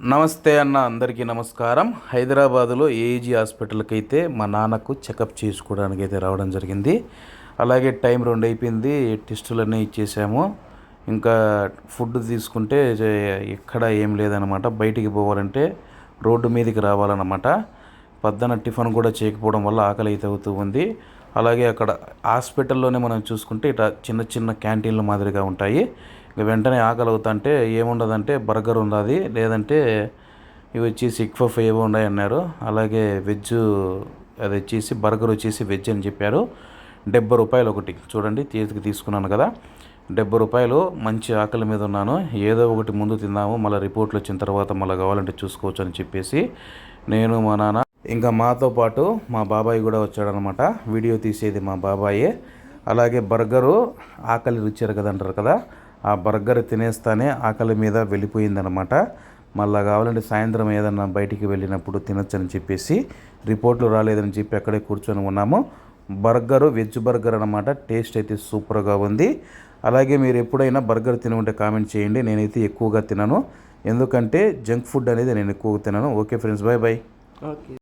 నమస్తే అన్న అందరికీ నమస్కారం. హైదరాబాదులో ఏజీ హాస్పిటల్కి అయితే మా నాన్నకు చెకప్ చేసుకోవడానికి అయితే రావడం జరిగింది. అలాగే టైం రెండు అయిపోయింది టెస్టులు అన్నీ ఇచ్చేసాము. ఇంకా ఫుడ్ తీసుకుంటే ఎక్కడ ఏం లేదనమాట బయటికి పోవాలంటే రోడ్డు మీదకి రావాలన్నమాట. పద్దన టిఫిన్ కూడా చేయకపోవడం వల్ల ఆకలి అయితే అవుతూ ఉంది. అలాగే అక్కడ హాస్పిటల్లోనే మనం చూసుకుంటే ఇట్లా చిన్న చిన్న క్యాంటీన్లు మాదిరిగా ఉంటాయి. ఇక వెంటనే ఆకలి అవుతుంటే ఏముండదంటే బర్గర్ ఉన్నది లేదంటే ఇవి వచ్చేసి ఇక్ఫఫ్ ఏవో ఉన్నాయి అన్నారు అలాగే వెజ్ అది వచ్చేసి బర్గర్ వచ్చేసి వెజ్ అని చెప్పారు. డెబ్బై రూపాయలు ఒకటి. చూడండి చేతికి తీసుకున్నాను కదా. డెబ్బై రూపాయలు మంచి ఆకలి మీద ఉన్నాను. ఏదో ఒకటి ముందు తిందాము మళ్ళీ రిపోర్ట్లు వచ్చిన తర్వాత మళ్ళీ కావాలంటే చూసుకోవచ్చు అని చెప్పేసి నేను మా నాన్న ఇంకా మాతో పాటు మా బాబాయ్ కూడా వచ్చాడనమాట వీడియో తీసేది మా బాబాయే. అలాగే బర్గరు ఆకలి రుచారు కదా అంటారు కదా. ఆ బర్గర్ తినేస్తానే ఆకలి మీద వెళ్ళిపోయిందనమాట మళ్ళా కావాలంటే సాయంత్రం ఏదన్నా బయటికి వెళ్ళినప్పుడు తినొచ్చని చెప్పేసి రిపోర్ట్లు రాలేదని చెప్పి అక్కడే కూర్చొని ఉన్నాము. బర్గరు వెజ్ బర్గర్ అనమాట టేస్ట్ అయితే సూపర్గా ఉంది. అలాగే మీరు ఎప్పుడైనా బర్గర్ తిని ఉంటే కామెంట్ చేయండి. నేనైతే ఎక్కువగా తినను. ఎందుకంటే జంక్ ఫుడ్ అనేది నేను ఎక్కువగా తినను. Okay friends bye bye okay.